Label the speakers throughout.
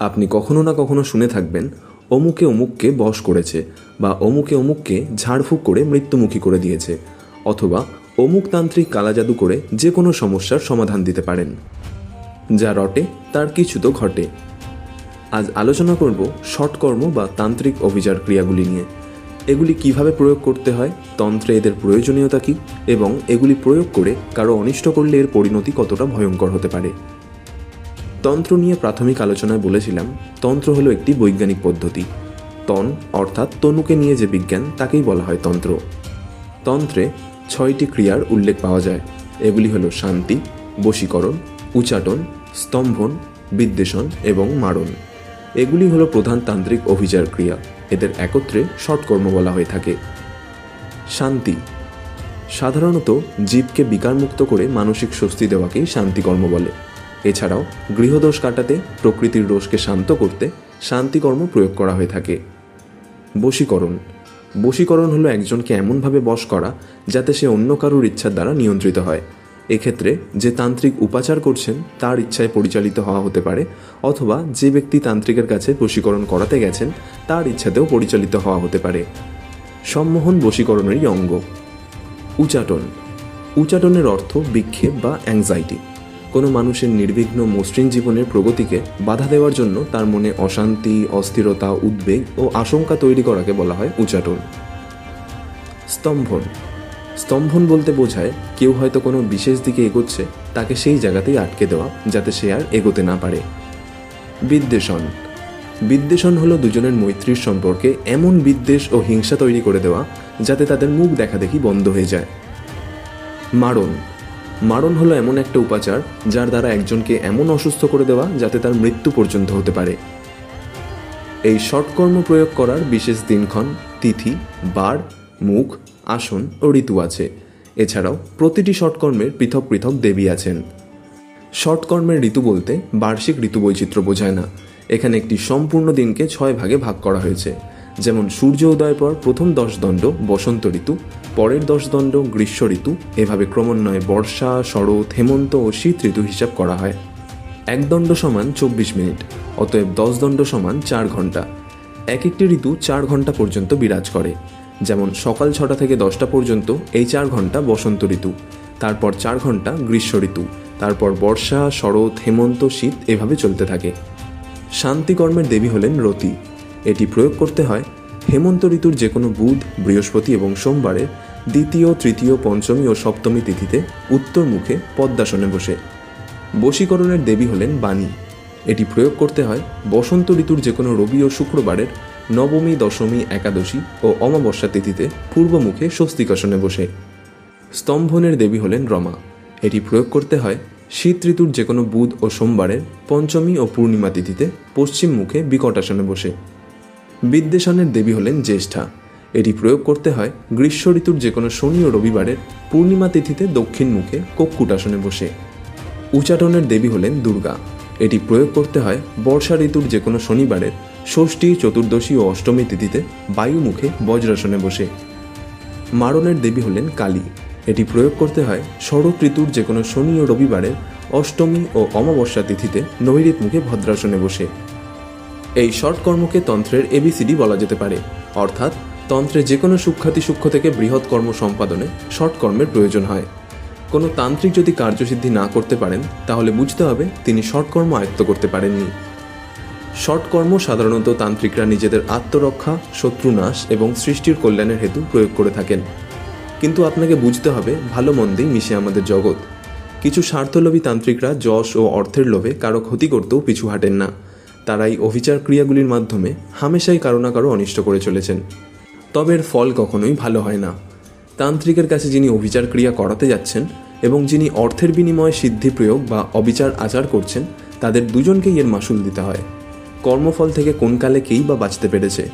Speaker 1: আপনি কখনো না কখনো শুনে থাকবেন, অমুকে অমুককে বশ করেছে বা অমুকে অমুককে ঝাড়ফুঁক করে মৃত্যুমুখী করে দিয়েছে, অথবা অমুক তান্ত্রিক কালাজাদু করে যে কোনো সমস্যার সমাধান দিতে পারেন। যা রটে, তার কিছু তো ঘটে। আজ আলোচনা করব শটকর্ম বা তান্ত্রিক অভিচার ক্রিয়াগুলি নিয়ে। এগুলি কীভাবে প্রয়োগ করতে হয়, তন্ত্রে এদের প্রয়োজনীয়তা কী, এবং এগুলি প্রয়োগ করে কারও অনিষ্ট করলে এর পরিণতি কতটা ভয়ঙ্কর হতে পারে। তন্ত্র নিয়ে প্রাথমিক আলোচনায় বলেছিলাম, তন্ত্র হলো একটি বৈজ্ঞানিক পদ্ধতি। তন, অর্থাৎ তনুকে নিয়ে যে বিজ্ঞান, তাকেই বলা হয় তন্ত্র। তন্ত্রে ছয়টি ক্রিয়ার উল্লেখ পাওয়া যায়। এগুলি হলো শান্তি, বশীকরণ, উচাটন, স্তম্ভন, বিদ্বেষণ এবং মারণ। এগুলি হলো প্রধান তান্ত্রিক অভিচার ক্রিয়া। এদের একত্রে ষটকর্ম বলা হয়ে থাকে। শান্তি। সাধারণত জীবকে বিকারমুক্ত করে মানসিক স্বস্তি দেওয়াকেই শান্তিকর্ম বলে। এছাড়াও গৃহদোষ কাটাতে, প্রকৃতির দোষকে শান্ত করতে শান্তিকর্ম প্রয়োগ করা হয়ে থাকে। বশীকরণ। বশীকরণ হলো একজনকে এমনভাবে বশ করা যাতে সে অন্য কারোর ইচ্ছার দ্বারা নিয়ন্ত্রিত হয়। এক্ষেত্রে যে তান্ত্রিক উপাচার করছেন, তার ইচ্ছায় পরিচালিত হওয়া হতে পারে, অথবা যে ব্যক্তি তান্ত্রিকের কাছে বশীকরণ করাতে গেছেন, তার ইচ্ছাতেও পরিচালিত হওয়া হতে পারে। সম্মোহন বশীকরণেরই অঙ্গ। উচাটন। উচাটনের অর্থ বিক্ষেপ বা অ্যাংজাইটি কোনো মানুষের নির্বিঘ্ন মসৃণ জীবনের প্রগতিকে বাধা দেওয়ার জন্য তার মনে অশান্তি, অস্থিরতা, উদ্বেগ ও আশঙ্কা তৈরি করাকে বলা হয় উচাটন। স্তম্ভন। স্তম্ভন বলতে বোঝায়, কেউ হয়তো কোনো বিশেষ দিকে এগোচ্ছে, তাকে সেই জায়গাতেই আটকে দেওয়া, যাতে সে আর এগোতে না পারে। বিদ্বেষণ। বিদ্বেষণ হলো দুজনের মৈত্রীর সম্পর্কে এমন বিদ্বেষ ও হিংসা তৈরি করে দেওয়া, যাতে তাদের মুখ দেখাদেখি বন্ধ হয়ে যায়। মারণ। মারণ হলো এমন একটা উপাচার যার দ্বারা একজনকে এমন অসুস্থ করে দেওয়া যাতে তার মৃত্যু পর্যন্ত হতে পারে। এই শর্টকর্ম প্রয়োগ করার বিশেষ দিনক্ষণ, তিথি, বার, মুখ, আসন ও ঋতু আছে। এছাড়াও প্রতিটি শর্টকর্মের পৃথক পৃথক দেবী আছেন। শর্টকর্মের ঋতু বলতে বার্ষিক ঋতু বৈচিত্র্য বোঝায় না। এখানে একটি সম্পূর্ণ দিনকে ছয় ভাগে ভাগ করা হয়েছে। যেমন সূর্য উদয়ের পর প্রথম দশ দণ্ড বসন্ত ঋতু, পরের দশ দণ্ড গ্রীষ্ম ঋতু, এভাবে ক্রমান্বয়ে বর্ষা, শরৎ, হেমন্ত ও শীত ঋতু হিসাব করা হয়। এক দণ্ড সমান চব্বিশ মিনিট, অতএব দশ দণ্ড সমান চার ঘণ্টা। এক একটি ঋতু চার ঘণ্টা পর্যন্ত বিরাজ করে। যেমন সকাল ছটা থেকে দশটা পর্যন্ত এই চার ঘণ্টা বসন্ত ঋতু, তারপর চার ঘণ্টা গ্রীষ্ম ঋতু, তারপর বর্ষা, শরৎ, হেমন্ত, শীত এভাবে চলতে থাকে। শান্তিকর্মের দেবী হলেন রতি। এটি প্রয়োগ করতে হয় হেমন্ত ঋতুর যে কোনো বুধ, বৃহস্পতি এবং সোমবারে দ্বিতীয়, তৃতীয়, পঞ্চমী ও সপ্তমী তিথিতে উত্তর মুখে পদ্মাসনে বসে। বশীকরণের দেবী হলেন বাণী। এটি প্রয়োগ করতে হয় বসন্ত ঋতুর যে কোনো রবি ও শুক্রবারের নবমী, দশমী, একাদশী ও অমাবস্যা তিথিতে পূর্বমুখে স্বস্তিকাসনে বসে। স্তম্ভনের দেবী হলেন রমা। এটি প্রয়োগ করতে হয় শীত ঋতুর যে কোনো বুধ ও সোমবারের পঞ্চমী ও পূর্ণিমা তিথিতে পশ্চিম মুখে বিকটাসনে বসে। বিদ্বেষণের দেবী হলেন জ্যেষ্ঠা। এটি প্রয়োগ করতে হয় গ্রীষ্ম ঋতুর যে কোনো শনি ও রবিবারের পূর্ণিমা তিথিতে দক্ষিণ মুখে কক্ষুটাসনে বসে। উচাটনের দেবী হলেন দুর্গা। এটি প্রয়োগ করতে হয় বর্ষা ঋতুর যে কোনো শনিবারের ষষ্ঠী, চতুর্দশী ও অষ্টমী তিথিতে বায়ুমুখে বজ্রাসনে বসে। মারণের দেবী হলেন কালী। এটি প্রয়োগ করতে হয় শরৎ ঋতুর যে কোনো শনি ও রবিবারের অষ্টমী ও অমাবস্যা তিথিতে নৈরিত মুখে ভদ্রাসনে বসে। এই শর্ট কর্মকে তন্ত্রের এবিসিডি বলা যেতে পারে। অর্থাৎ, তন্ত্রে যে কোনো সূক্ষাতি সূক্ষ্ম থেকে বৃহৎ কর্ম সম্পাদনে শর্ট কর্মের প্রয়োজন হয়। কোনো তান্ত্রিক যদি কার্যসিদ্ধি না করতে পারেন, তাহলে বুঝতে হবে তিনি শর্ট কর্ম আয়ত্ত করতে পারেননি। শর্ট কর্ম সাধারণত তান্ত্রিকরা নিজেদের আত্মরক্ষা, শত্রুনাশ এবং সৃষ্টির কল্যাণের হেতু প্রয়োগ করে থাকেন। কিন্তু আপনাকে বুঝতে হবে, ভালো মন্দেই মিশে আমাদের জগৎ। কিছু স্বার্থলোভী তান্ত্রিকরা যশ ও অর্থের লোভে কারও ক্ষতি করতেও পিছু হাঁটেন না। তারাই অভিচার ক্রিয়াগুলির মাধ্যমে হামেশাই কারও না কারও অনিষ্ট করে চলেছেন। তবে এর ফল কখনোই ভালো হয় না। তান্ত্রিকের কাছে যিনি অভিচার ক্রিয়া করাতে যাচ্ছেন এবং যিনি অর্থের বিনিময়ে সিদ্ধি প্রয়োগ বা অবিচার আচার করছেন, তাদের দুজনকেই এর মাসুল দিতে হয়। কর্মফল থেকে কোন কালে কেই বা বাঁচতে পেরেছে?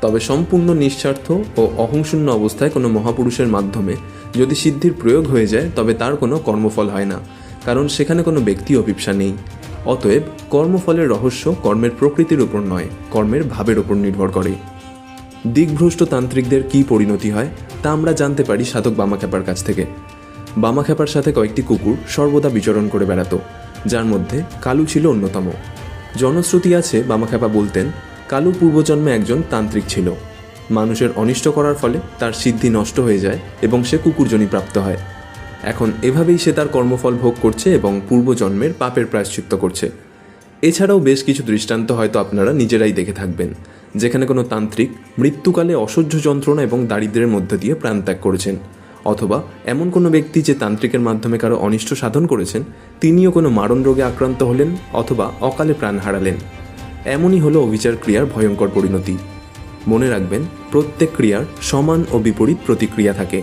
Speaker 1: তবে সম্পূর্ণ নিঃস্বার্থ ও অহংশূন্য অবস্থায় কোনো মহাপুরুষের মাধ্যমে যদি সিদ্ধির প্রয়োগ হয়ে যায়, তবে তার কোনো কর্মফল হয় না, কারণ সেখানে কোনো ব্যক্তি অভিপ্সা নেই। অতএব কর্মফলের রহস্য কর্মের প্রকৃতির উপর নয়, কর্মের ভাবের উপর নির্ভর করে। দিকভ্রষ্ট তান্ত্রিকদের কী পরিণতি হয়, তা আমরা জানতে পারি সাধক বামাখ্যাপার কাছ থেকে। বামাখ্যাপার সাথে কয়েকটি কুকুর সর্বদা বিচরণ করে বেড়াতো, যার মধ্যে কালু ছিল অন্যতম। জনশ্রুতি আছে, বামাখ্যাপা বলতেন, কালু পূর্বজন্মে একজন তান্ত্রিক ছিল। মানুষের অনিষ্ট করার ফলে তার সিদ্ধি নষ্ট হয়ে যায় এবং সে কুকুরজনী প্রাপ্ত হয়। এখন এভাবেই সে তার কর্মফল ভোগ করছে এবং পূর্বজন্মের পাপের প্রায়শ্চিত্ত করছে। এছাড়াও বেশ কিছু দৃষ্টান্ত হয়তো আপনারা নিজেরাই দেখে থাকবেন, যেখানে কোনো তান্ত্রিক মৃত্যুকালে অসহ্য যন্ত্রণা এবং দারিদ্র্যের মধ্যে দিয়ে প্রাণত্যাগ করেছেন, অথবা এমন কোনো ব্যক্তি যে তান্ত্রিকের মাধ্যমে কারও অনিষ্ট সাধন করেছেন, তিনিও কোনো মারণ রোগে আক্রান্ত হলেন অথবা অকালে প্রাণ হারালেন। এমনই হলো অবিচার ক্রিয়ার ভয়ঙ্কর পরিণতি। মনে রাখবেন, প্রত্যেক ক্রিয়ার সমান ও বিপরীত প্রতিক্রিয়া থাকে।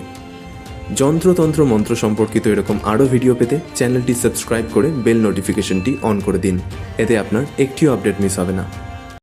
Speaker 1: যন্ত্রতন্ত্র মন্ত্র সম্পর্কিত এরকম আরও ভিডিও পেতে চ্যানেলটি সাবস্ক্রাইব করে বেল নোটিফিকেশনটি অন করে দিন। এতে আপনার একটিও আপডেট মিস হবে না।